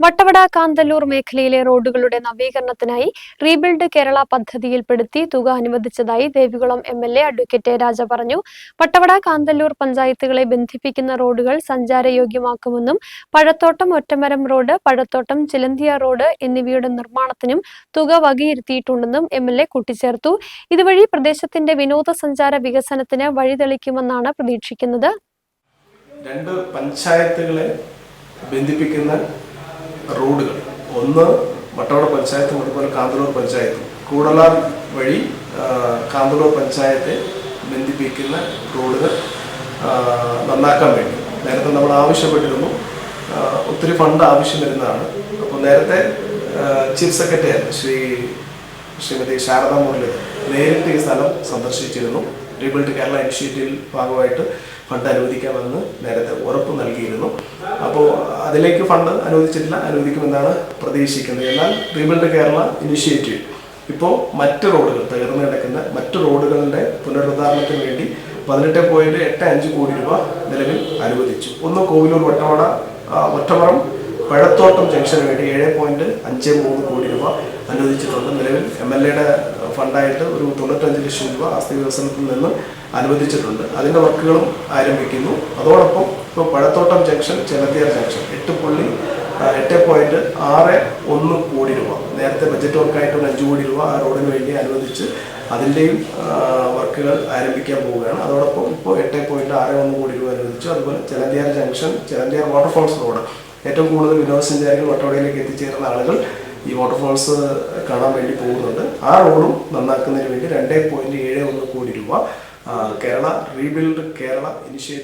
വട്ടവട കാന്തല്ലൂർ മേഖലയിലെ റോഡുകളുടെ നവീകരണത്തിനായി റീബിൽഡ് കേരള പദ്ധതിയിൽപ്പെടുത്തി തുക അനുവദിച്ചതായി Devikulam M L A advocate Raja പറഞ്ഞു. വട്ടവട കാന്തല്ലൂർ പഞ്ചായത്തുകളെ ബന്ധിപ്പിക്കുന്ന റോഡുകൾ സഞ്ചാരയോഗ്യമാക്കുമെന്നും പഴത്തോട്ടം ഒറ്റമരം റോഡ് പഴത്തോട്ടം ചിലന്തിയ റോഡ് എന്നിവയുടെ നിർമ്മാണത്തിനും തുക വകയിരുത്തിയിട്ടുണ്ടെന്നും എം എൽ എ കൂട്ടിച്ചേർത്തു. ഇതുവഴി പ്രദേശത്തിന്റെ വിനോദസഞ്ചാര വികസനത്തിന് വഴിതെളിക്കുമെന്നാണ് പ്രതീക്ഷിക്കുന്നത്. രണ്ട് പഞ്ചായത്തുകളെ ബന്ധിപ്പിക്കുന്ന റോഡുകൾ. ഒന്ന് വട്ടവട പഞ്ചായത്തും അതുപോലെ കാന്തലൂർ പഞ്ചായത്തും. കൂടലാർ വഴി കാന്തലൂർ പഞ്ചായത്തെ ബന്ധിപ്പിക്കുന്ന റോഡുകൾ നന്നാക്കാൻ വേണ്ടി. നേരത്തെ നമ്മൾ ആവശ്യപ്പെട്ടിരുന്നു. ഒത്തിരി ഫണ്ട് ആവശ്യം വരുന്നതാണ്. അപ്പോൾ നേരത്തെ ചീഫ് സെക്രട്ടറി ആയിരുന്നു ശ്രീ ശ്രീമതി ശാരദാ മുരളി. നേരിട്ട് ഈ സ്ഥലം സന്ദർശിച്ചിരുന്നു. റീബിൾഡ് കേരള ഇനിഷ്യേറ്റീവിൽ ഭാഗമായിട്ട് ഫണ്ട് അനുവദിക്കാമെന്ന് നേരത്തെ ഉറപ്പ് നൽകിയിരുന്നു. അപ്പോൾ അതിലേക്ക് ഫണ്ട് അനുവദിച്ചിട്ടില്ല. അനുവദിക്കുമെന്നാണ് പ്രതീക്ഷിക്കുന്നത്. എന്നാൽ റീബിൽഡ് കേരള ഇനിഷ്യേറ്റീവ്. ഇപ്പോൾ മറ്റ് റോഡുകൾ തകർന്നു കിടക്കുന്ന മറ്റ് റോഡുകളുടെ പുനരുദ്ധാരണത്തിന് വേണ്ടി പതിനെട്ട് പോയിന്റ് എട്ട് അഞ്ച് കോടി രൂപ നിലവിൽ അനുവദിച്ചു. ഒന്ന് കോവിലൂർ വട്ടവട ഒറ്റമറം പഴത്തോട്ടം ജംഗ്ഷന് വേണ്ടി ഏഴ് പോയിന്റ് അഞ്ച് മൂന്ന് കോടി രൂപ അനുവദിച്ചിട്ടുണ്ട്. നിലവിൽ എം എൽ എയുടെ ഫണ്ടായിട്ട് ഒരു തൊണ്ണൂറ്റഞ്ച് ലക്ഷം രൂപ ആസ്തി വികസനത്തിൽ നിന്ന് അനുവദിച്ചിട്ടുണ്ട്. അതിന്റെ വർക്കുകളും ആരംഭിക്കുന്നു. അതോടൊപ്പം ഇപ്പോൾ പഴത്തോട്ടം ജംഗ്ഷൻ ചെലത്തിയാർ ജംഗ്ഷൻ എട്ട് പുള്ളി എട്ട് പോയിന്റ് ആറ് ഒന്ന് കോടി രൂപ. നേരത്തെ ബജറ്റ് വർക്കായിട്ട് ഒരു അഞ്ച് കോടി രൂപ ആ റോഡിന് വേണ്ടി അനുവദിച്ച് അതിന്റെയും വർക്കുകൾ ആരംഭിക്കാൻ പോവുകയാണ്. അതോടൊപ്പം ഇപ്പോൾ എട്ട് പോയിന്റ് ആറ് ഒന്ന് കോടി രൂപ അനുവദിച്ചു. അതുപോലെ Chelanthiyar junction Chelanthiyar waterfalls road ഏറ്റവും കൂടുതൽ വിനോദസഞ്ചാരികൾ വട്ടവടയിലേക്ക് എത്തിച്ചേരുന്ന ആളുകൾ ഈ വാട്ടർഫോൾസ് കാണാൻ വേണ്ടി പോകുന്നുണ്ട്. ആ റോഡും നന്നാക്കുന്നതിന് വേണ്ടി രണ്ട് പോയിന്റ് ഏഴ് ഒന്ന് കോടി രൂപ കേരള റീബിൽഡ് കേരള ഇനിഷ്യേറ്റീവ്